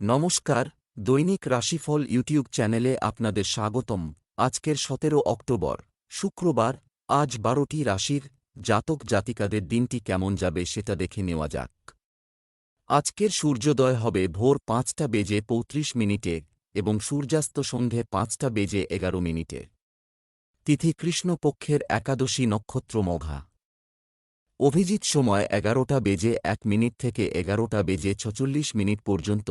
নমস্কার, দৈনিক রাশিফল ইউটিউব চ্যানেলে আপনাদের স্বাগতম। আজকের সতেরো অক্টোবর, শুক্রবার, আজ বারোটি রাশির জাতক জাতিকাদের দিনটি কেমন যাবে সেটা দেখে নেওয়া যাক। আজকের সূর্যোদয় হবে ভোর পাঁচটা বেজে পঁয়ত্রিশ মিনিটে এবং সূর্যাস্ত সন্ধে পাঁচটা বেজে এগারো মিনিটে। তিথি কৃষ্ণপক্ষের একাদশী নক্ষত্র মঘা। অভিজিৎ সময় এগারোটা বেজে এক মিনিট থেকে এগারোটা বেজে ছচল্লিশ মিনিট পর্যন্ত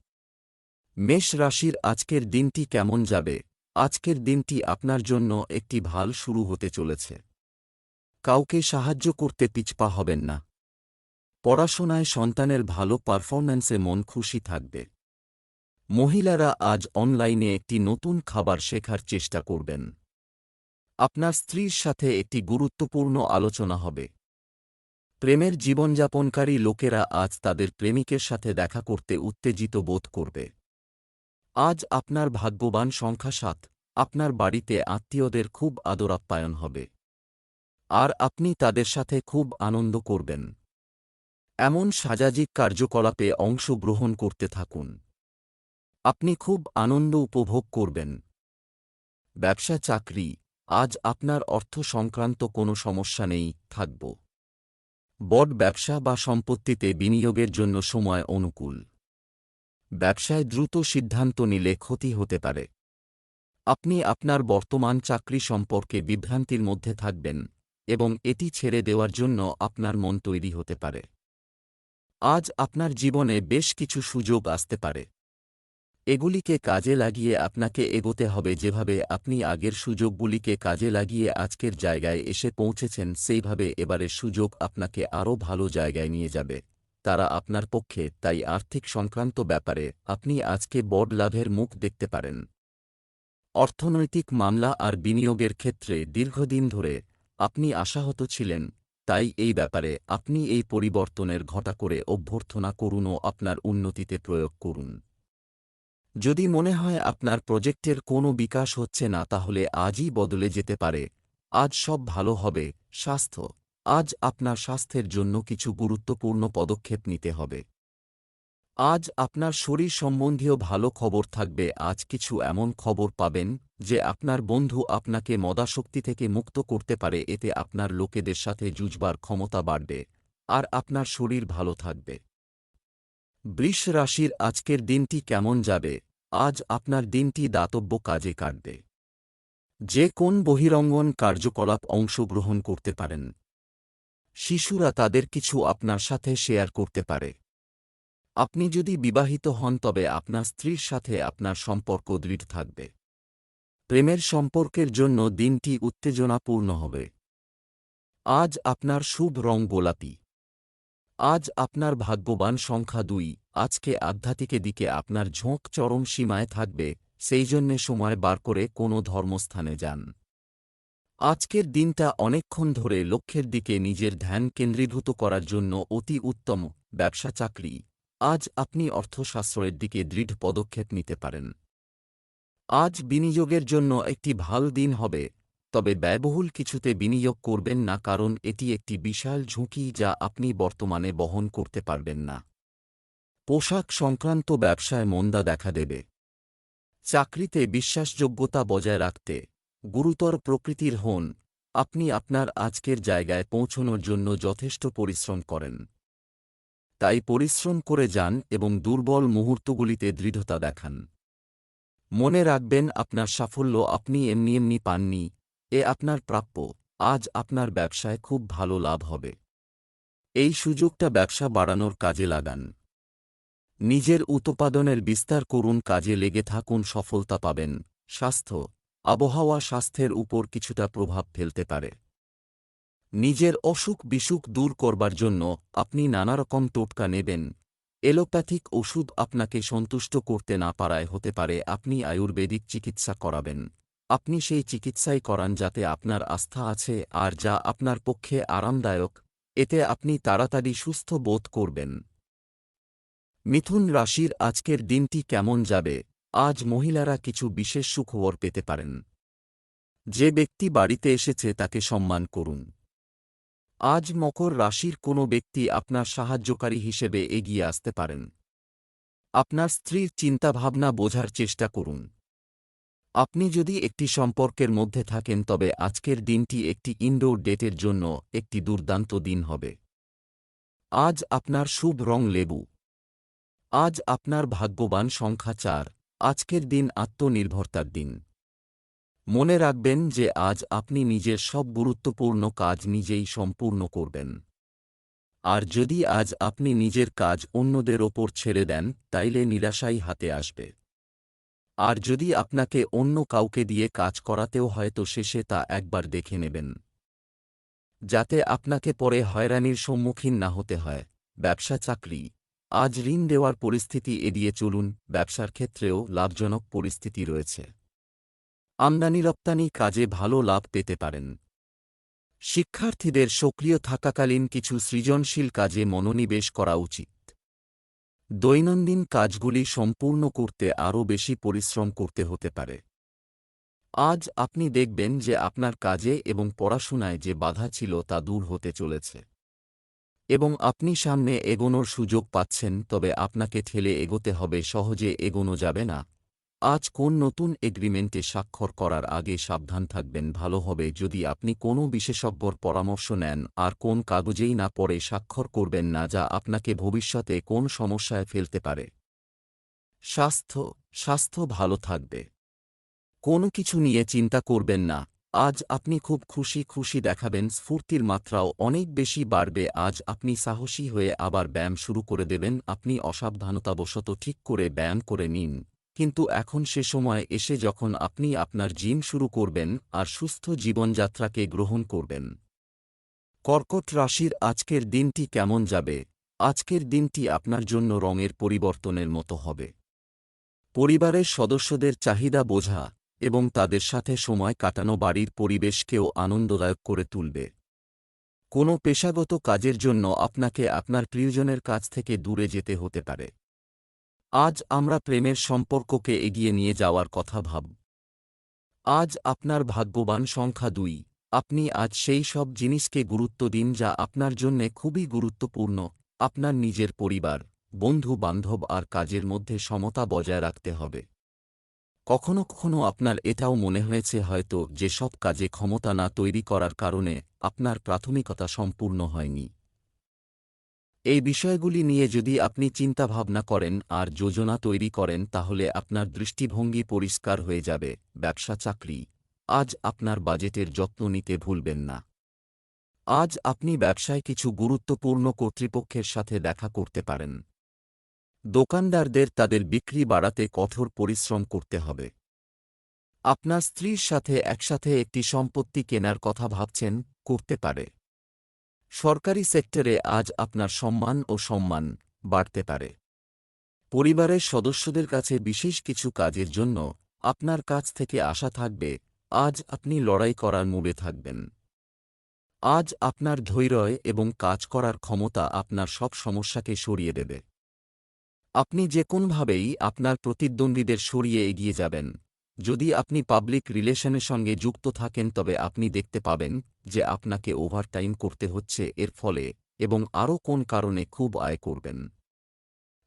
মেষ রাশির আজকের দিনটি কেমন যাবে? আজকের দিনটি আপনার জন্য একটি ভালো শুরু হতে চলেছে। কাউকে সাহায্য করতে পিছপা হবেন না। পড়াশোনায় সন্তানের ভালো পারফরম্যান্সে মন খুশি থাকবে। মহিলারা আজ অনলাইনে একটি নতুন খাবার শেখার চেষ্টা করবেন। আপনার স্ত্রীর সাথে একটি গুরুত্বপূর্ণ আলোচনা হবে। প্রেমের জীবনযাপনকারী লোকেরা আজ তাদের প্রেমিকের সাথে দেখা করতে উত্তেজিত বোধ করবে। আজ আপনার ভাগ্যবান সংখ্যা সাত। আপনার বাড়িতে আত্মীয়দের খুব আদর আপ্যায়ন হবে। আর আপনি তাদের সাথে খুব আনন্দ করবেন। এমন সাজাজিক কার্যকলাপে অংশগ্রহণ করতে থাকুন। আপনি খুব আনন্দ উপভোগ করবেন। ব্যবসা চাকরি, আজ আপনার অর্থ সংক্রান্ত কোনো সমস্যা নেই, থাকব। বড ব্যবসা বা সম্পত্তিতে বিনিয়োগের জন্য সময় অনুকূল। ব্যবসায় দ্রুত সিদ্ধান্ত নিলে ক্ষতি হতে পারে। আপনি আপনার বর্তমান চাকরি সম্পর্কে বিভ্রান্তির মধ্যে থাকবেন এবং এটি ছেড়ে দেওয়ার জন্য আপনার মন তৈরি হতে পারে। আজ আপনার জীবনে বেশ কিছু সুযোগ আসতে পারে। এগুলিকে কাজে লাগিয়ে আপনাকে এগোতে হবে যেভাবে আপনি আগের সুযোগগুলিকে কাজে লাগিয়ে আজকের জায়গায় এসে পৌঁছেছেন, সেইভাবে এবারের সুযোগ আপনাকে আরও ভালো জায়গায় নিয়ে যাবে। তারা আপনার পক্ষে তাই আর্থিক সংক্রান্ত ব্যাপারে আপনি আজকে বড় লাভের মুখ দেখতে পারেন। অর্থনৈতিক মামলা আর বিনিয়োগের ক্ষেত্রে দীর্ঘদিন ধরে আপনি আশাহত ছিলেন, তাই এই ব্যাপারে আপনি এই পরিবর্তনের ঘটা করে অভ্যর্থনা করুন ও আপনার উন্নতিতে প্রয়োগ করুন। যদি মনে হয় আপনার প্রজেক্টের কোনো বিকাশ হচ্ছে না তাহলে আজই বদলে যেতে পারে। আজ সব ভালো হবে, স্বাস্থ্য। আজ আপনার স্বাস্থ্যের জন্য কিছু গুরুত্বপূর্ণ পদক্ষেপ নিতে হবে। আজ আপনার শরীর সম্বন্ধীয় ভালো খবর থাকবে। আজ কিছু এমন খবর পাবেন, যে আপনার বন্ধু আপনাকে মদাশক্তি থেকে মুক্ত করতে পারে। এতে আপনার লোকেদের সাথে যুজবার ক্ষমতা বাড়বে, আর আপনার শরীর ভালো থাকবে। বৃষ রাশির আজকের দিনটি কেমন যাবে? আজ আপনার দিনটি দাতব্য কাজে কাটবে। যে কোন বহিরঙ্গন কার্যকলাপ অংশগ্রহণ করতে পারেন। শিশুরা তাদের কিছু আপনার সাথে শেয়ার করতে পারে। আপনি যদি বিবাহিত হন, তবে আপনার স্ত্রীর সাথে আপনার সম্পর্ক দৃঢ় থাকবে। প্রেমের সম্পর্কের জন্য দিনটি উত্তেজনাপূর্ণ হবে। আজ আপনার শুভ রং গোলাপি। আজ আপনার ভাগ্যবান সংখ্যা দুই। আজকে আধ্যাত্মিকের দিকে আপনার ঝোঁক চরম সীমায় থাকবে সেই জন্যে সময় বার করে কোনো ধর্মস্থানে যান। আজকের দিনটা অনেকক্ষণ ধরে লক্ষ্যের দিকে নিজের ধ্যান কেন্দ্রীভূত করার জন্য অতি উত্তম ব্যবসা চাকরি। আজ আপনি অর্থশাস্ত্রের দিকে দৃঢ় পদক্ষেপ নিতে পারেন। আজ বিনিয়োগের জন্য একটি ভালো দিন হবে, তবে ব্যয়বহুল কিছুতে বিনিয়োগ করবেন না কারণ এটি একটি বিশাল ঝুঁকি যা আপনি বর্তমানে বহন করতে পারবেন না। পোশাক সংক্রান্ত ব্যবসায় মন্দা দেখা দেবে। চাকরিতে বিশ্বাসযোগ্যতা বজায় রাখতে গুরুতর প্রকৃতির হন। আপনি আপনার আজকের জায়গায় পৌঁছনোর জন্য যথেষ্ট পরিশ্রম করেন। তাই পরিশ্রম করে যান এবং দুর্বল মুহূর্তগুলিতে দৃঢ়তা দেখান। মনে রাখবেন, আপনার সাফল্য আপনি এমনি এমনি পাননি। এ আপনার প্রাপ্য। আজ আপনার ব্যবসায় খুব ভালো লাভ হবে। এই সুযোগটা ব্যবসা বাড়ানোর কাজে লাগান। নিজের উৎপাদনের বিস্তার করুন, কাজে লেগে থাকুন, সফলতা পাবেন। স্বাস্থ্য আবহাওয়া স্বাস্থ্যের উপর কিছুটা প্রভাব ফেলতে পারে। নিজের অসুখ বিসুখ দূর করবার জন্য আপনি নানারকম টোটকা নেবেন। এলোপ্যাথিক ওষুধ আপনাকে সন্তুষ্ট করতে না পারায় হতে পারে, আপনি আয়ুর্বেদিক চিকিৎসা করাবেন। আপনি সেই চিকিৎসাই করান যাতে আপনার আস্থা আছে আর যা আপনার পক্ষে আরামদায়ক, এতে আপনি তাড়াতাড়ি সুস্থ বোধ করবেন। মিথুন রাশির আজকের দিনটি কেমন যাবে? আজ মহিলারা কিছু বিশেষ সুখবর পেতে পারেন। যে ব্যক্তি বাড়িতে এসেছে তাকে সম্মান করুন। আজ মকর রাশির কোনো ব্যক্তি আপনার সাহায্যকারী হিসেবে এগিয়ে আসতে পারেন। আপনার স্ত্রীর চিন্তাভাবনা বোঝার চেষ্টা করুন। আপনি যদি একটি সম্পর্কের মধ্যে থাকেন, তবে আজকের দিনটি একটি ইনডোর ডেটের জন্য একটি দুর্দান্ত দিন হবে। আজ আপনার শুভ রং লেবু। আজ আপনার ভাগ্যবান সংখ্যা চার। আজকের দিন আত্মনির্ভরতার দিন। মনে রাখবেন যে আজ আপনি নিজের সব গুরুত্বপূর্ণ কাজ নিজেই সম্পূর্ণ করবেন। আর যদি আজ আপনি নিজের কাজ অন্যদের ওপর ছেড়ে দেন, তাইলে নিরাশাই হাতে আসবে। আর যদি আপনাকে অন্য কাউকে দিয়ে কাজ করাতেও হয়তো শেষে তা একবার দেখে নেবেন। যাতে আপনাকে পরে হয়রানির সম্মুখীন না হতে হয়। ব্যবসা চাকরি। আজ ঋণ দেওয়ার পরিস্থিতি এড়িয়ে চলুন, ব্যবসার ক্ষেত্রেও লাভজনক পরিস্থিতি রয়েছে। আমদানি রপ্তানি কাজে ভালো লাভ পেতে পারেন। শিক্ষার্থীদের সক্রিয় থাকাকালীন কিছু সৃজনশীল কাজে মনোনিবেশ করা উচিত। দৈনন্দিন কাজগুলি সম্পূর্ণ করতে আরও বেশি পরিশ্রম করতে হতে পারে। আজ আপনি দেখবেন যে আপনার কাজে এবং পড়াশোনায় যে বাধা ছিল তা দূর হতে চলেছে। এবং আপনি সামনে এগোনোর সুযোগ পাচ্ছেন, তবে আপনাকে ঠেলে এগোতে হবে, সহজে এগোনো যাবে না। আজ কোন নতুন এগ্রিমেন্টে স্বাক্ষর করার আগে সাবধান থাকবেন, ভালো হবে যদি আপনি কোনো বিশেষজ্ঞর পরামর্শ নেন, আর কোন কাগজেই না পরে স্বাক্ষর করবেন না, যা আপনাকে ভবিষ্যতে কোন সমস্যায় ফেলতে পারে। স্বাস্থ্য স্বাস্থ্য ভালো থাকবে। কোনো কিছু নিয়ে চিন্তা করবেন না। আজ আপনি খুব খুশি খুশি দেখাবেন, স্ফূর্তির মাত্রাও অনেক বেশি বাড়বে, আজ আপনি সাহসী হয়ে আবার ব্যায়াম শুরু করে দেবেন, আপনি অসাবধানতাবশত ঠিক করে ব্যায়াম করে নিন। কিন্তু এখন সে সময় এসে যখন আপনি আপনার জিম শুরু করবেন আর সুস্থ জীবনযাত্রাকে গ্রহণ করবেন। কর্কট রাশির আজকের দিনটি কেমন যাবে? আজকের দিনটি আপনার জন্য রঙের পরিবর্তনের মতো হবে। পরিবারের সদস্যদের চাহিদা বোঝা। এবং তাদের সাথে সময় কাটানো বাড়ির পরিবেশকেও আনন্দদায়ক করে তুলবে। কোনো পেশাগত কাজের জন্য আপনাকে আপনার প্রিয়জনের কাছ থেকে দূরে যেতে হতে পারে। আজ আমরা প্রেমের সম্পর্ককে এগিয়ে নিয়ে যাওয়ার কথা ভাব। আজ আপনার ভাগ্যবান সংখ্যা দুই। আপনি আজ সেই সব জিনিসকে গুরুত্ব দিন যা আপনার জন্যে খুবই গুরুত্বপূর্ণ। আপনার নিজের পরিবার বন্ধু বান্ধব আর কাজের মধ্যে সমতা বজায় রাখতে হবে। কখনো কখনো আপনার এটাও মনে হয়েছে হয়তো যে সব কাজে ক্ষমতা না তৈরি করার কারণে আপনার প্রাথমিকতা সম্পূর্ণ হয়নি। এই বিষয়গুলি নিয়ে যদি আপনি চিন্তাভাবনা করেন আর যোজনা তৈরি করেন তাহলে আপনার দৃষ্টিভঙ্গি পরিষ্কার হয়ে যাবে, ব্যবসা, চাকরি। আজ আপনার বাজেটের যত্ন নিতে ভুলবেন না। আজ আপনি ব্যবসায় কিছু গুরুত্বপূর্ণ কর্তৃপক্ষের সাথে দেখা করতে পারেন। দোকানদারদের তাদের বিক্রি বাড়াতে কঠোর পরিশ্রম করতে হবে। আপনার স্ত্রীর সাথে একসাথে একটি সম্পত্তি কেনার কথা ভাবছেন, করতে পারে। সরকারি সেক্টরে আজ আপনার সম্মান ও সম্মান বাড়তে পারে। পরিবারের সদস্যদের কাছে বিশেষ কিছু কাজের জন্য আপনার কাছ থেকে আশা থাকবে, আজ আপনি লড়াই করার মুবে থাকবেন। আজ আপনার ধৈর্য এবং কাজ করার ক্ষমতা আপনার সব সমস্যাকে সরিয়ে দেবে। আপনি যে কোনভাবেই আপনার প্রতিদ্বন্দ্বীদের সরিয়ে এগিয়ে যাবেন। যদি আপনি পাবলিক রিলেশনের সঙ্গে যুক্ত থাকেন, তবে আপনি দেখতে পাবেন যে আপনাকে ওভারটাইম করতে হচ্ছে এর ফলে এবং আরও কোন কারণে খুব আয় করবেন।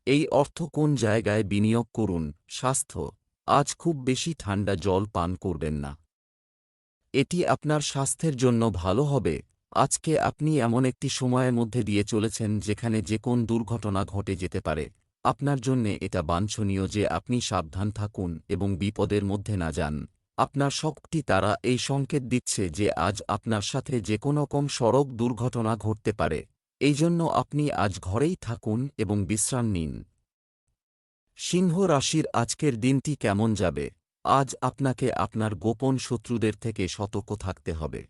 এই অর্থ কোন জায়গায় বিনিয়োগ করুন? স্বাস্থ্য। আজ খুব বেশি ঠান্ডা জল পান করবেন না। এটি আপনার স্বাস্থ্যের জন্য ভালো হবে। আজকে আপনি এমন একটি সময়ের মধ্যে দিয়ে চলেছেন, যেখানে যে কোন দুর্ঘটনা ঘটে যেতে পারে। আপনার জন্যে এটা বাঞ্ছনীয় যে আপনি সাবধান থাকুন এবং বিপদের মধ্যে না যান। আপনার শক্তি তারা এই সংকেত দিচ্ছে যে আজ আপনার সাথে যে কোনো কম সড়ক দুর্ঘটনা ঘটতে পারে। এই জন্য আপনি আজ ঘরেই থাকুন এবং বিশ্রাম নিন। সিংহ রাশির আজকের দিনটি কেমন যাবে? আজ আপনাকে আপনার গোপন শত্রুদের থেকে সতর্ক থাকতে হবে।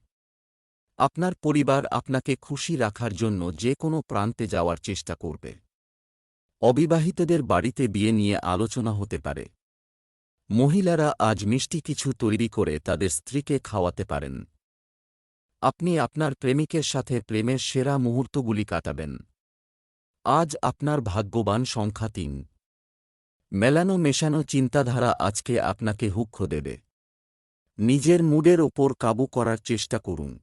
আপনার পরিবার আপনাকে খুশি রাখার জন্য যে কোনো প্রান্তে যাওয়ার চেষ্টা করবে। অবিবাহিতদের বাড়িতে বিয়ে নিয়ে আলোচনা হতে পারে। মহিলারা আজ মিষ্টি কিছু তৈরি করে তাদের স্ত্রীকে খাওয়াতে পারেন। আপনি আপনার প্রেমিকের সাথে প্রেমের সেরা মুহূর্তগুলি কাটাবেন। আজ আপনার ভাগ্যবান সংখ্যা তিন। মেলানো মেশানো চিন্তাধারা আজকে আপনাকে হুক্ষ দেবে। নিজের মুডের ওপর কাবু করার চেষ্টা করুন।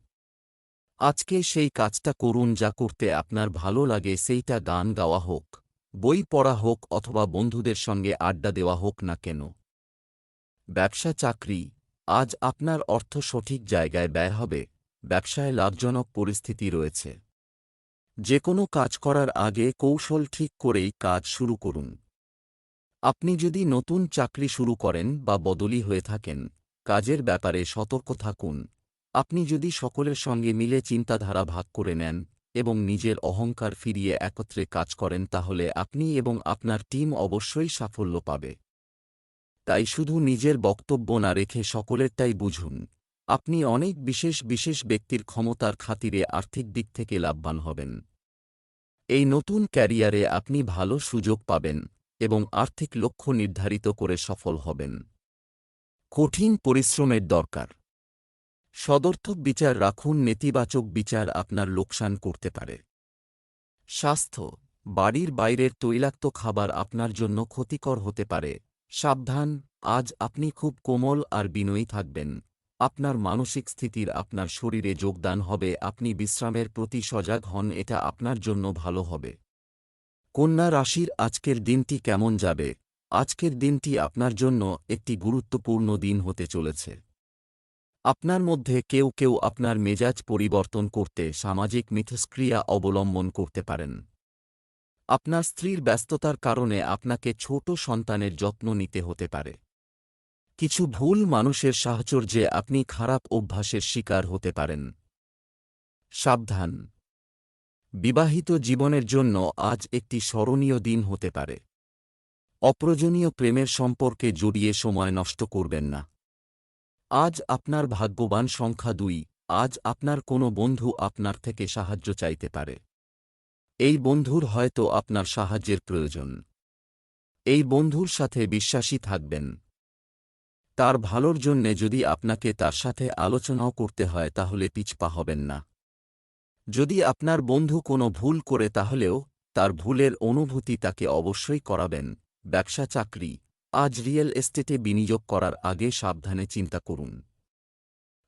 আজকে সেই কাজটা করুন যা করতে আপনার ভালো লাগে, সেইটা গান গাওয়া হোক। বই পড়া হোক অথবা বন্ধুদের সঙ্গে আড্ডা দেওয়া হোক না কেন। ব্যবসা চাকরি, আজ আপনার অর্থ সঠিক জায়গায় ব্যয় হবে, ব্যবসায় লাভজনক পরিস্থিতি রয়েছে। যে কোনো কাজ করার আগে কৌশল ঠিক করেই কাজ শুরু করুন। আপনি যদি নতুন চাকরি শুরু করেন বা বদলি হয়ে থাকেন, কাজের ব্যাপারে সতর্ক থাকুন। আপনি যদি সকলের সঙ্গে মিলে চিন্তাধারা ভাগ করে নেন এবং নিজের অহংকার ফিরিয়ে একত্রে কাজ করেন তাহলে আপনি এবং আপনার টিম অবশ্যই সাফল্য পাবে। তাই শুধু নিজের বক্তব্য না রেখে সকলেরটাই বুঝুন। আপনি অনেক বিশেষ বিশেষ ব্যক্তির ক্ষমতার খাতিরে আর্থিক দিক থেকে লাভবান হবেন। এই নতুন ক্যারিয়ারে আপনি ভালো সুযোগ পাবেন এবং আর্থিক লক্ষ্য নির্ধারিত করে সফল হবেন। কঠিন পরিশ্রমের দরকার। সদর্থক বিচার রাখুন, নেতিবাচক বিচার আপনার লোকসান করতে পারে। স্বাস্থ্য, বাড়ির বাইরের তৈলাক্ত খাবার আপনার জন্য ক্ষতিকর হতে পারে। সাবধান, আজ আপনি খুব কোমল আর বিনয়ী থাকবেন। আপনার মানসিক স্থিতির আপনার শরীরে যোগদান হবে, আপনি বিশ্রামের প্রতি সজাগ হন, এটা আপনার জন্য ভালো হবে। কন্যা রাশির আজকের দিনটি কেমন যাবে? আজকের দিনটি আপনার জন্য একটি গুরুত্বপূর্ণ দিন হতে চলেছে। আপনার মধ্যে কেউ কেউ আপনার মেজাজ পরিবর্তন করতে সামাজিক মিথস্ক্রিয়া অবলম্বন করতে পারেন। আপনার স্ত্রীর ব্যস্ততার কারণে আপনাকে ছোট সন্তানের যত্ন নিতে হতে পারে। কিছু ভুল মানুষের সাহচর্যে আপনি খারাপ অভ্যাসের শিকার হতে পারেন। সাবধান। বিবাহিত জীবনের জন্য আজ একটি স্মরণীয় দিন হতে পারে। অপ্রয়োজনীয় প্রেমের সম্পর্কে জড়িয়ে সময় নষ্ট করবেন না। আজ আপনার ভাগ্যবান সংখ্যা দুই, আজ আপনার কোনো বন্ধু আপনার থেকে সাহায্য চাইতে পারে। এই বন্ধুর হয়তো আপনার সাহায্যের প্রয়োজন। এই বন্ধুর সাথে বিশ্বাসী থাকবেন। তার ভালোর জন্যে যদি আপনাকে তার সাথে আলোচনাও করতে হয় তাহলে পিছপা হবেন না। যদি আপনার বন্ধু কোনো ভুল করে তাহলেও তার ভুলের অনুভূতি তাকে অবশ্যই করাবেন। ব্যবসা চাকরি আজ রিয়েল এস্টেটে বিনিয়োগ করার আগে সাবধানে চিন্তা করুন।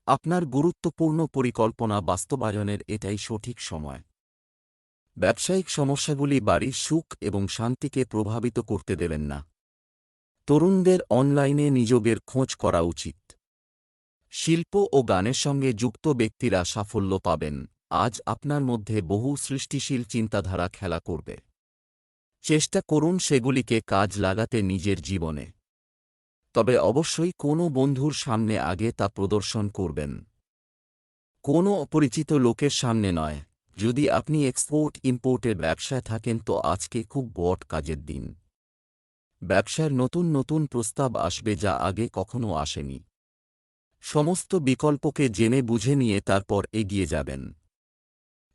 আপনার গুরুত্বপূর্ণ পরিকল্পনা বাস্তবায়নের এটাই সঠিক সময়। ব্যবসায়িক সমস্যাগুলি বাড়ির সুখ এবং শান্তিকে প্রভাবিত করতে দেবেন না। তরুণদের অনলাইনে নিযোগের খোঁজ করা উচিত। শিল্প ও গানের সঙ্গে যুক্ত ব্যক্তিরা সাফল্য পাবেন। আজ আপনার মধ্যে বহু সৃষ্টিশীল চিন্তাধারা খেলা করবে। চেষ্টা করুন সেগুলিকে কাজ লাগাতে নিজের জীবনে। তবে অবশ্যই কোনো বন্ধুর সামনে আগে তা প্রদর্শন করবেন। কোনো অপরিচিত লোকের সামনে নয়। যদি আপনি এক্সপোর্ট, ইম্পোর্টের ব্যবসায় থাকেন তো আজকে খুব বট কাজের দিন। ব্যবসার নতুন নতুন প্রস্তাব আসবে যা আগে কখনো আসেনি। সমস্ত বিকল্পকে জেনে বুঝে নিয়ে তারপর এগিয়ে যাবেন।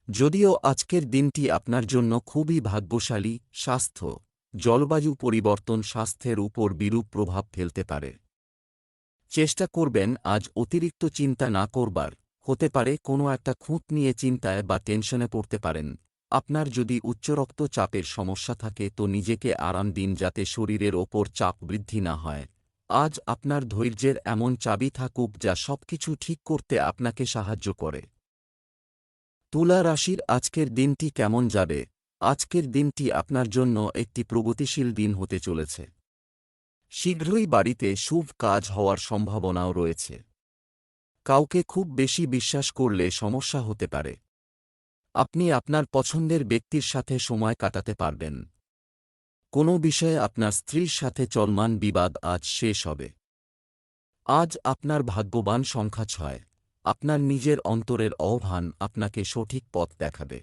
যদিও আজকের দিনটি আপনার জন্য খুবই ভাগ্যশালী, স্বাস্থ্য, জলবায়ু পরিবর্তন স্বাস্থ্যের উপর বিরূপ প্রভাব ফেলতে পারে। চেষ্টা করবেন আজ অতিরিক্ত চিন্তা না করবার, হতে পারে কোনো একটা খুঁত নিয়ে চিন্তায় বা টেনশনে পড়তে পারেন। আপনার যদি উচ্চ রক্তচাপের সমস্যা থাকে তো নিজেকে আরাম দিন যাতে শরীরের ওপর চাপ বৃদ্ধি না হয়। আজ আপনার ধৈর্যের এমন চাবি থাকুক যা সবকিছু ঠিক করতে আপনাকে সাহায্য করে। তুলা রাশির আজকের দিনটি কেমন যাবে? আজকের দিনটি আপনার জন্য একটি প্রগতিশীল দিন হতে চলেছে। শীঘ্রই বাড়িতে শুভ কাজ হওয়ার সম্ভাবনাও রয়েছে। কাউকে খুব বেশি বিশ্বাস করলে সমস্যা হতে পারে। আপনি আপনার পছন্দের ব্যক্তির সাথে সময় কাটাতে পারবেন। কোনো বিষয়ে আপনার স্ত্রীর সাথে চলমান বিবাদ আজ শেষ হবে। আজ আপনার ভাগ্যবান সংখ্যা ছয়। আপনার নিজের অন্তরের অভান আপনাকে সঠিক পথ দেখাবে।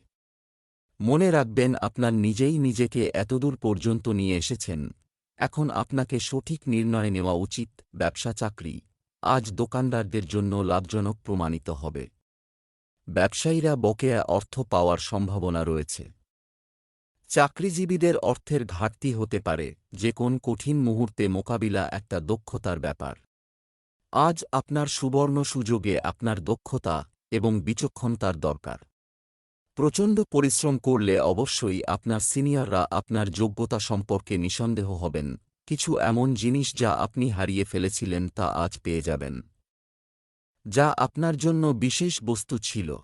মনে রাখবেন, আপনার নিজেই নিজেকে এতদূর পর্যন্ত নিয়ে এসেছেন। এখন আপনাকে সঠিক নির্ণয় নেওয়া উচিত, ব্যবসা চাকরি। আজ দোকানদারদের জন্য লাভজনক প্রমাণিত হবে। ব্যবসায়ীরা বকেয়া অর্থ পাওয়ার সম্ভাবনা রয়েছে। চাকরিজীবীদের অর্থের ঘাটতি হতে পারে, যে কোন কঠিন মুহূর্তে মোকাবিলা একটা দক্ষতার ব্যাপার। আজ আপনার সুবর্ণ সুযোগে আপনার দক্ষতা এবং বিচক্ষণতার দরকার। প্রচণ্ড পরিশ্রম করলে অবশ্যই আপনার সিনিয়ররা আপনার যোগ্যতা সম্পর্কে নিঃসন্দেহ হবেন। কিছু এমন জিনিস যা আপনি হারিয়ে ফেলেছিলেন তা আজ পেয়ে যাবেন। যা আপনার জন্য বিশেষ বস্তু ছিল।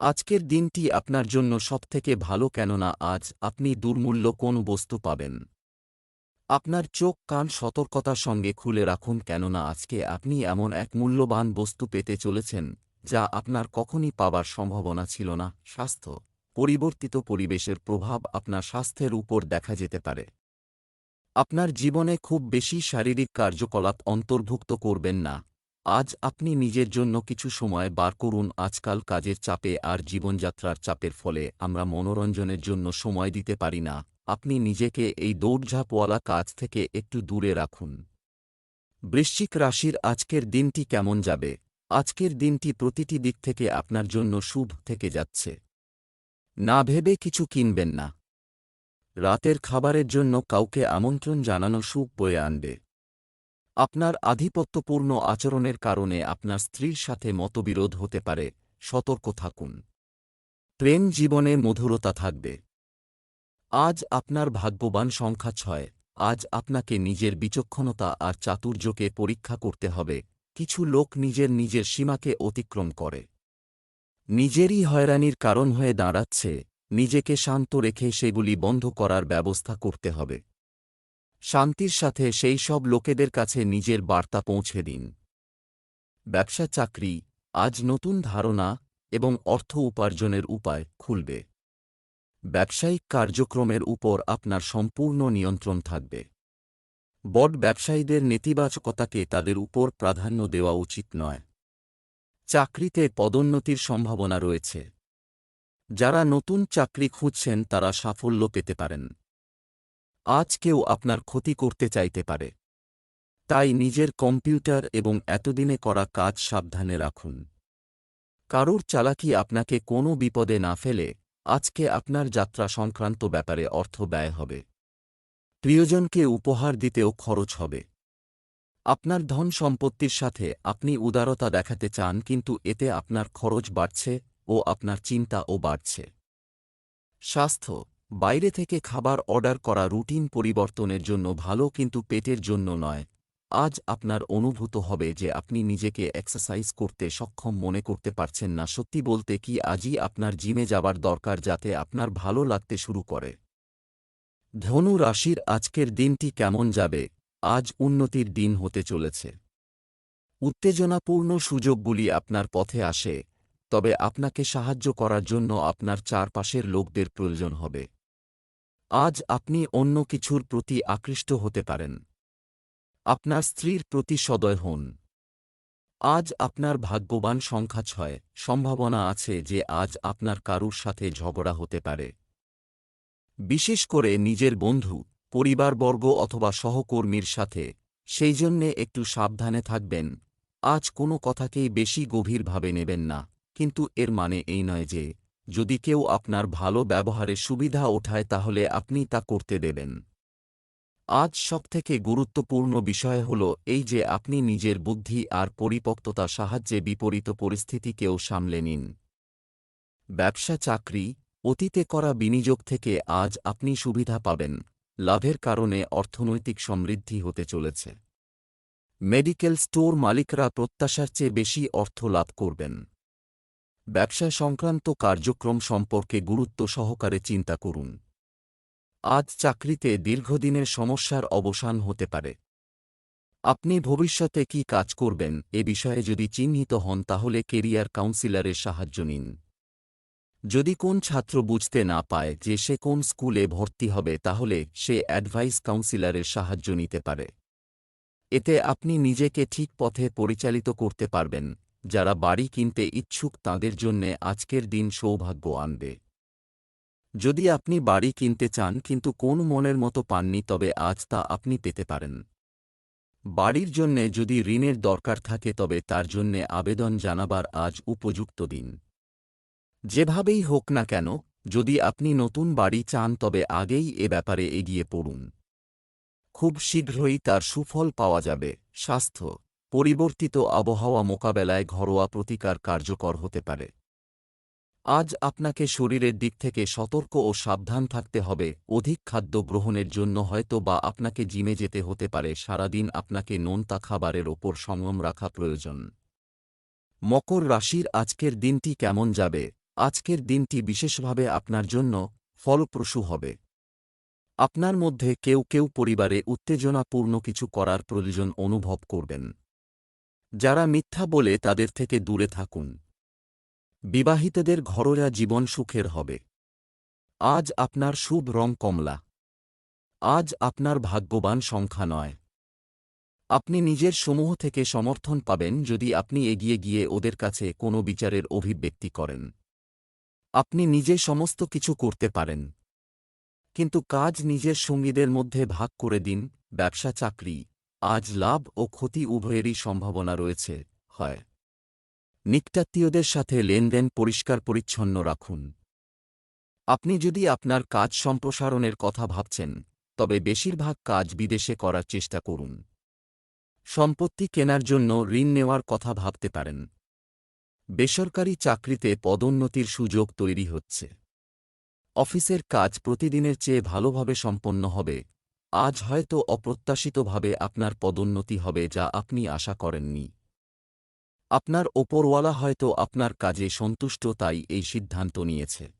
আজকের দিনটি আপনার জন্য সবথেকে ভালো কেননা আজ আপনি দুর্মূল্য কোন বস্তু পাবেন। আপনার চোখ কান সতর্কতার সঙ্গে খুলে রাখুন কেননা আজকে আপনি এমন এক মূল্যবান বস্তু পেতে চলেছেন, যা আপনার কখনই পাবার সম্ভাবনা ছিল না। স্বাস্থ্য, পরিবর্তিত পরিবেশের প্রভাব আপনার স্বাস্থ্যের উপর দেখা যেতে পারে। আপনার জীবনে খুব বেশি শারীরিক কার্যকলাপ অন্তর্ভুক্ত করবেন না। আজ আপনি নিজের জন্য কিছু সময় বার করুন। আজকাল কাজের চাপে আর জীবনযাত্রার চাপের ফলে আমরা মনোরঞ্জনের জন্য সময় দিতে পারি না। আপনি নিজেকে এই দৌড়ঝাঁপওয়ালা কাজ থেকে একটু দূরে রাখুন। বৃশ্চিক রাশির আজকের দিনটি কেমন যাবে? আজকের দিনটি প্রতিটি দিক থেকে আপনার জন্য শুভ থেকে যাচ্ছে। না ভেবে কিছু কিনবেন না। রাতের খাবারের জন্য কাউকে আমন্ত্রণ জানানো সুখ বয়ে আনবে। আপনার আধিপত্যপূর্ণ আচরণের কারণে আপনার স্ত্রীর সাথে মতবিরোধ হতে পারে, সতর্ক থাকুন। প্রেম জীবনে মধুরতা থাকবে। আজ আপনার ভাগ্যবান সংখ্যা ছয়। আজ আপনাকে নিজের বিচক্ষণতা আর চাতুর্যকে পরীক্ষা করতে হবে। কিছু লোক নিজের নিজের সীমাকে অতিক্রম করে। নিজেরই হয়রানির কারণ হয়ে দাঁড়াচ্ছে। নিজেকে শান্ত রেখে সেগুলি বন্ধ করার ব্যবস্থা করতে হবে। শান্তির সাথে সেই সব লোকেদের কাছে নিজের বার্তা পৌঁছে দিন। ব্যবসা চাকরি, আজ নতুন ধারণা এবং অর্থ উপার্জনের উপায় খুলবে। ব্যবসায়িক কার্যক্রমের উপর আপনার সম্পূর্ণ নিয়ন্ত্রণ থাকবে। বট ব্যবসায়ীদের নেতিবাচকতাকে তাদের উপর প্রাধান্য দেওয়া উচিত নয়। চাকরিতে পদোন্নতির সম্ভাবনা রয়েছে। যারা নতুন চাকরি খুঁজছেন তারা সাফল্য পেতে পারেন। আজ কেউ আপনার ক্ষতি করতে চাইতে পারে। তাই নিজের কম্পিউটার এবং এতদিনে করা কাজ সাবধানে রাখুন। কারুর চালাকি আপনাকে কোনো বিপদে না ফেলে। আজকে আপনার যাত্রা সংক্রান্ত ব্যাপারে অর্থ ব্যয় হবে। প্রিয়জনকে উপহার দিতেও খরচ হবে। আপনার ধন সম্পত্তির সাথে আপনি উদারতা দেখাতে চান, কিন্তু এতে আপনার খরচ বাড়ছে ও আপনার চিন্তাও বাড়ছে। স্বাস্থ্য, বাইরে থেকে খাবার অর্ডার করা রুটিন পরিবর্তনের জন্য ভালো, কিন্তু পেটের জন্য নয়। আজ আপনার অনুভূত হবে যে আপনি নিজেকে এক্সারসাইজ করতে সক্ষম মনে করতে পারছেন না। সত্যি বলতে কি আজই আপনার জিমে যাবার দরকার যাতে আপনার ভালো লাগতে শুরু করে। ধনু রাশির আজকের দিনটি কেমন যাবে? আজ উন্নতির দিন হতে চলেছে। উত্তেজনাপূর্ণ সুযোগগুলি আপনার পথে আসে, তবে আপনাকে সাহায্য করার জন্য আপনার চারপাশের লোকদের প্রয়োজন হবে। আজ আপনি অন্য কিছুর প্রতি আকৃষ্ট হতে পারেন। আপনার স্ত্রীর প্রতি সদয় হন। আজ আপনার ভাগ্যবান সংখ্যা ছয়। সম্ভাবনা আছে যে আজ আপনার কারুর সাথে ঝগড়া হতে পারে। বিশেষ করে নিজের বন্ধু, পরিবারবর্গ অথবা সহকর্মীর সাথে, সেই জন্যে একটু সাবধানে থাকবেন। আজ কোনো কথাকেই বেশি গভীরভাবে নেবেন না। কিন্তু এর মানে এই নয় যে, যদি কেউ আপনার ভালো ব্যবহারে সুবিধা ওঠায় তাহলে আপনি তা করতে দেবেন। আজ সবথেকে গুরুত্বপূর্ণ বিষয় হল এই যে আপনি নিজের বুদ্ধি আর পরিপক্ততা সাহায্যে বিপরীত পরিস্থিতিকেও সামলে নিন। ব্যবসা চাকরি, অতীতে করা বিনিয়োগ থেকে আজ আপনি সুবিধা পাবেন, লাভের কারণে অর্থনৈতিক সমৃদ্ধি হতে চলেছে। মেডিকেল স্টোর মালিকরা প্রত্যাশার চেয়ে বেশি অর্থ লাভ করবেন। ব্যবসা সংক্রান্ত কার্যক্রম সম্পর্কে গুরুত্ব সহকারে চিন্তা করুন। আজ চাকরিতে দীর্ঘদিনের সমস্যার অবসান হতে পারে। আপনি ভবিষ্যতে কি কাজ করবেন এ বিষয়ে যদি চিহ্নিত হন তাহলে কেরিয়ার কাউন্সিলরের সাহায্য নিন। যদি কোন ছাত্র বুঝতে না পায় যে সে কোন স্কুলে ভর্তি হবে তাহলে সে অ্যাডভাইস কাউন্সিলরের সাহায্য নিতে পারে। এতে আপনি নিজেকে ঠিক পথে পরিচালিত করতে পারবেন, যারা বাড়ি কিনতে ইচ্ছুক তাঁদের জন্যে আজকের দিন সৌভাগ্য আনবে। যদি আপনি বাড়ি কিনতে চান কিন্তু কোন মনের মতো পাননি তবে আজ তা আপনি পেতে পারেন। বাড়ির জন্যে যদি ঋণের দরকার থাকে তবে তার জন্যে আবেদন জানাবার আজ উপযুক্ত দিন। যেভাবেই হোক না কেন, যদি আপনি নতুন বাড়ি চান তবে আগেই এ ব্যাপারে এগিয়ে পড়ুন। খুব শীঘ্রই তার সুফল পাওয়া যাবে। স্বাস্থ্য, পরিবর্তিত আবহাওয়া মোকাবেলায় ঘরোয়া প্রতিকার কার্যকর হতে পারে। আজ আপনাকে শরীরের দিক থেকে সতর্ক ও সাবধান থাকতে হবে। অধিক খাদ্য গ্রহণের জন্য হয়তো বা আপনাকে জিমে যেতে হতে পারে। সারাদিন আপনাকে নোনতা খাবারের ওপর সংযম রাখা প্রয়োজন। মকর রাশির আজকের দিনটি কেমন যাবে? আজকের দিনটি বিশেষভাবে আপনার জন্য ফলপ্রসূ হবে। আপনার মধ্যে কেউ কেউ পরিবারে উত্তেজনাপূর্ণ কিছু করার প্রয়োজন অনুভব করবেন। যারা মিথ্যা বলে তাদের থেকে দূরে থাকুন। বিবাহিতদের ঘরোয়া জীবন সুখের হবে। আজ আপনার শুভ রং কমলা। আজ আপনার ভাগ্যবান সংখ্যা নয়। আপনি নিজের সমূহ থেকে সমর্থন পাবেন যদি আপনি এগিয়ে গিয়ে ওদের কাছে কোনো বিচারের অভিব্যক্তি করেন। আপনি নিজে সমস্ত কিছু করতে পারেন। কিন্তু কাজ নিজের সঙ্গীদের মধ্যে ভাগ করে দিন, ব্যবসা, চাকরি। আজ লাভ ও ক্ষতি উভয়েরই সম্ভাবনা রয়েছে, হয়। নিকটাত্মীয়দের সাথে লেনদেন পরিষ্কার পরিচ্ছন্ন রাখুন। আপনি যদি আপনার কাজ সম্প্রসারণের কথা ভাবছেন, তবে বেশিরভাগ কাজ বিদেশে করার চেষ্টা করুন। সম্পত্তি কেনার জন্য ঋণ নেওয়ার কথা ভাবতে পারেন। বেসরকারি চাকরিতে পদোন্নতির সুযোগ তৈরি হচ্ছে। অফিসের কাজ প্রতিদিনের চেয়ে ভালোভাবে সম্পন্ন হবে। আজ হয়তো অপ্রত্যাশিতভাবে আপনার পদোন্নতি হবে যা আপনি আশা করেননি। আপনার ওপরওয়ালা হয়তো আপনার কাজে সন্তুষ্ট, তাই এই সিদ্ধান্ত নিয়েছে।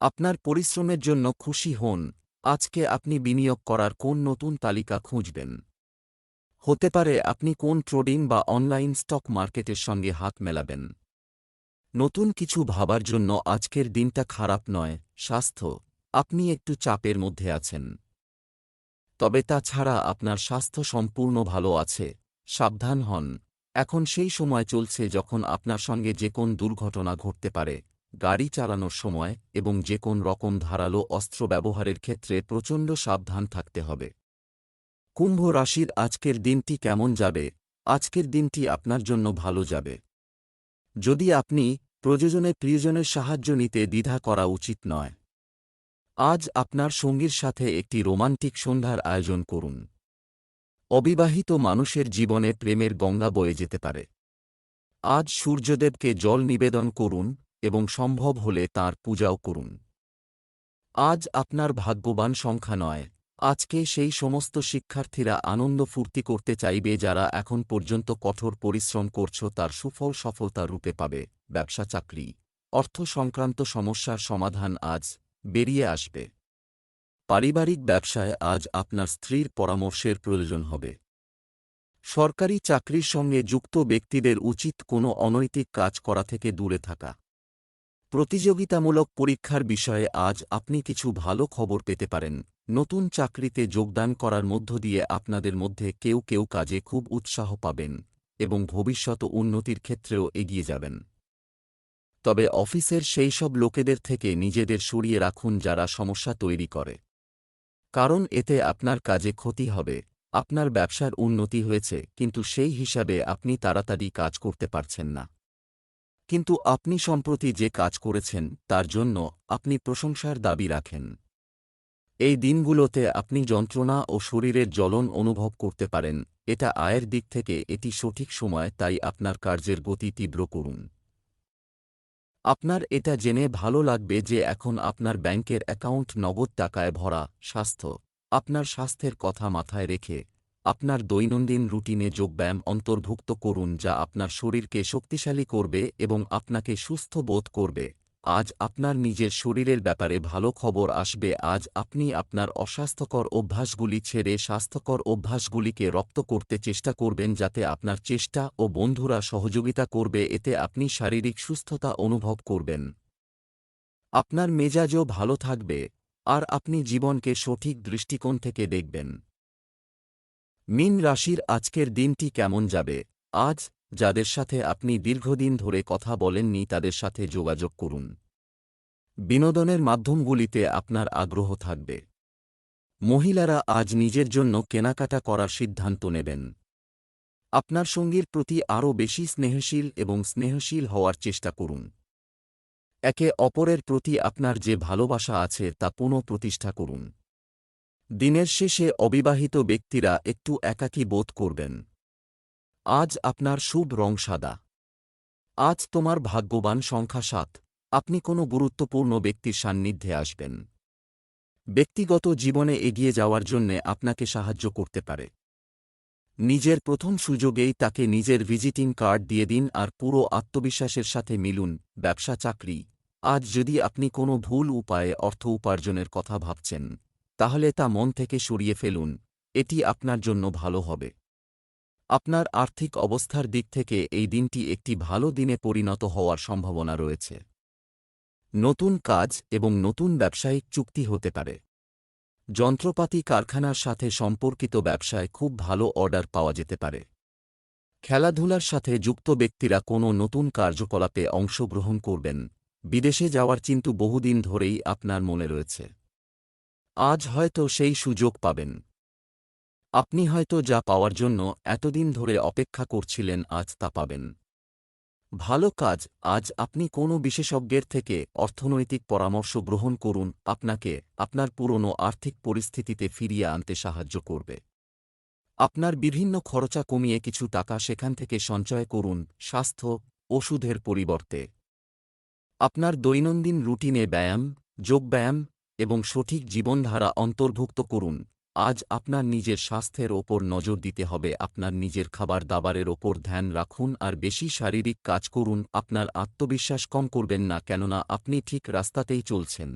আপনার পরিশ্রমের জন্য খুশি হন। আজকে আপনি বিনিয়োগ করার কোন নতুন তালিকা খুঁজবেন? হতে পারে আপনি কোন ট্রেডিং বা অনলাইন স্টক মার্কেটের সঙ্গে হাত মেলাবেন। নতুন কিছু ভাবার জন্য আজকের দিনটা খারাপ নয়, স্বাস্থ্য। আপনি একটু চাপের মধ্যে আছেন। তবে তা ছাড়া আপনার স্বাস্থ্য সম্পূর্ণ ভালো আছে। সাবধান হন। এখন সেই সময় চলছে যখন আপনার সঙ্গে যে কোন দুর্ঘটনা ঘটতে পারে, গাড়ি চালানোর সময় এবং যে কোন রকম ধারালো অস্ত্র ব্যবহারের ক্ষেত্রে প্রচণ্ড সাবধান থাকতে হবে। কুম্ভ রাশির আজকের দিনটি কেমন যাবে? আজকের দিনটি আপনার জন্য ভালো যাবে। যদি আপনি প্রযোজনে প্রিয়জনের সাহায্য নিতে দ্বিধা করা উচিত নয়। আজ আপনার সঙ্গীর সাথে একটি রোমান্টিক সন্ধ্যার আয়োজন করুন। অবিবাহিত মানুষের জীবনে প্রেমের গঙ্গা বয়ে যেতে পারে। আজ সূর্যদেবকে জল নিবেদন করুন এবং সম্ভব হলে তার পূজাও করুন। আজ আপনার ভাগ্যবান সংখ্যা নয়। আজকে সেই সমস্ত শিক্ষার্থীরা আনন্দ ফুর্তি করতে চাইবে যারা এখন পর্যন্ত কঠোর পরিশ্রম করছ তার সুফল সফলতা রূপে পাবে। ব্যবসা চাকরি। অর্থ সংক্রান্ত সমস্যার সমাধান আজ বেরিয়ে আসবে। পারিবারিক ব্যবসায় আজ আপনার স্ত্রীর পরামর্শের প্রয়োজন হবে। সরকারি চাকরির সঙ্গে যুক্ত ব্যক্তিদের উচিত কোনো অনৈতিক কাজ করা থেকে দূরে থাকা। প্রতিযোগিতামূলক পরীক্ষার বিষয়ে আজ আপনি কিছু ভালো খবর পেতে পারেন। নতুন চাকরিতে যোগদান করার মধ্য দিয়ে আপনাদের মধ্যে কেউ কেউ কাজে খুব উৎসাহ পাবেন এবং ভবিষ্যৎ উন্নতির ক্ষেত্রেও এগিয়ে যাবেন। তবে অফিসের সেই সব লোকেদের থেকে নিজেদের সরিয়ে রাখুন যারা সমস্যা তৈরি করে। কারণ এতে আপনার কাজে ক্ষতি হবে, আপনার ব্যবসার উন্নতি হয়েছে, কিন্তু সেই হিসাবে আপনি তাড়াতাড়ি কাজ করতে পারছেন না। কিন্তু আপনি সম্প্রতি যে কাজ করেছেন, তার জন্য আপনি প্রশংসার দাবি রাখেন। এই দিনগুলোতে আপনি যন্ত্রণা ও শরীরের জ্বলন অনুভব করতে পারেন, এটা আয়ের দিক থেকে এটি সঠিক সময়, তাই আপনার কার্যের গতি তীব্র করুন। আপনার এটা জেনে ভালো লাগবে যে এখন আপনার ব্যাংকের অ্যাকাউন্ট নগদ টাকায় ভরা, স্বাস্থ্য। আপনার স্বাস্থ্যের কথা মাথায় রেখে আপনার দৈনন্দিন রুটিনে যোগব্যায়াম অন্তর্ভুক্ত করুন যা আপনার শরীরকে শক্তিশালী করবে এবং আপনাকে সুস্থ বোধ করবে। আজ আপনার নিজের শরীরের ব্যাপারে ভালো খবর আসবে। আজ আপনি আপনার অস্বাস্থ্যকর অভ্যাসগুলি ছেড়ে স্বাস্থ্যকর অভ্যাসগুলিকে রপ্ত করতে চেষ্টা করবেন যাতে আপনার চেষ্টা ও বন্ধুরা সহযোগিতা করবে, এতে আপনি শারীরিক সুস্থতা অনুভব করবেন। আপনার মেজাজও ভালো থাকবে, আর আপনি জীবনকে সঠিক দৃষ্টিকোণ থেকে দেখবেন। মিন রাশির আজকের দিনটি কেমন যাবে? আজ যাদের সাথে আপনি দীর্ঘদিন ধরে কথা বলেননি তাদের সাথে যোগাযোগ করুন। বিনোদনের মাধ্যমগুলিতে আপনার আগ্রহ থাকবে। মহিলারা আজ নিজের জন্য কেনাকাটা করার সিদ্ধান্ত নেবেন। আপনার সঙ্গীর প্রতি আরও বেশি স্নেহশীল এবং স্নেহশীল হওয়ার চেষ্টা করুন। একে অপরের প্রতি আপনার যে ভালোবাসা আছে তা পুনঃপ্রতিষ্ঠা করুন। দিনের শেষে অবিবাহিত ব্যক্তিরা একটু একাকী বোধ করবেন। আজ আপনার শুভ রং সাদা। আজ তোমার ভাগ্যবান সংখ্যা সাত। আপনি কোনো গুরুত্বপূর্ণ ব্যক্তির সান্নিধ্যে আসবেন। ব্যক্তিগত জীবনে এগিয়ে যাওয়ার জন্যে আপনাকে সাহায্য করতে পারে। নিজের প্রথম সুযোগেই তাকে নিজের ভিজিটিং কার্ড দিয়ে দিন আর পুরো আত্মবিশ্বাসের সাথে মিলুন, ব্যবসা, চাকরি। আজ যদি আপনি কোনো ভুল উপায়ে অর্থ উপার্জনের কথা ভাবছেন, তাহলে তা মন থেকে সরিয়ে ফেলুন। এটি আপনার জন্য ভালো হবে। আপনার আর্থিক অবস্থার দিক থেকে এই দিনটি একটি ভালো দিনে পরিণত হওয়ার সম্ভাবনা রয়েছে। নতুন কাজ এবং নতুন ব্যবসায়িক চুক্তি হতে পারে। যন্ত্রপাতি কারখানার সাথে সম্পর্কিত ব্যবসায় খুব ভালো অর্ডার পাওয়া যেতে পারে। খেলাধুলার সাথে যুক্ত ব্যক্তিরা কোনো নতুন কার্যকলাপে অংশগ্রহণ করবেন। বিদেশে যাওয়ার চিন্তু বহুদিন ধরেই আপনার মনে রয়েছে। আজ হয়তো সেই সুযোগ পাবেন। আপনি হয়তো যা পাওয়ার জন্য এতদিন ধরে অপেক্ষা করছিলেন আজ তা পাবেন। ভালো কাজ, আজ আপনি কোনো বিশেষজ্ঞের থেকে অর্থনৈতিক পরামর্শ গ্রহণ করুন, আপনাকে আপনার পুরনো আর্থিক পরিস্থিতিতে ফিরিয়ে আনতে সাহায্য করবে। আপনার বিভিন্ন খরচা কমিয়ে কিছু টাকা সেখান থেকে সঞ্চয় করুন, স্বাস্থ্য, ওষুধের পরিবর্তে। আপনার দৈনন্দিন রুটিনে ব্যায়াম, যোগব্যায়াম এবং সঠিক জীবনধারা অন্তর্ভুক্ত করুন। আজ আপনার নিজের স্বাস্থ্যের ওপর নজর দিতে হবে। আপনার নিজের খাবার দাবারের ওপর ধ্যান রাখুন আর বেশি শারীরিক কাজ করুন। আপনার আত্মবিশ্বাস কম করবেন না, কেননা আপনি ঠিক রাস্তাতেই চলছেন।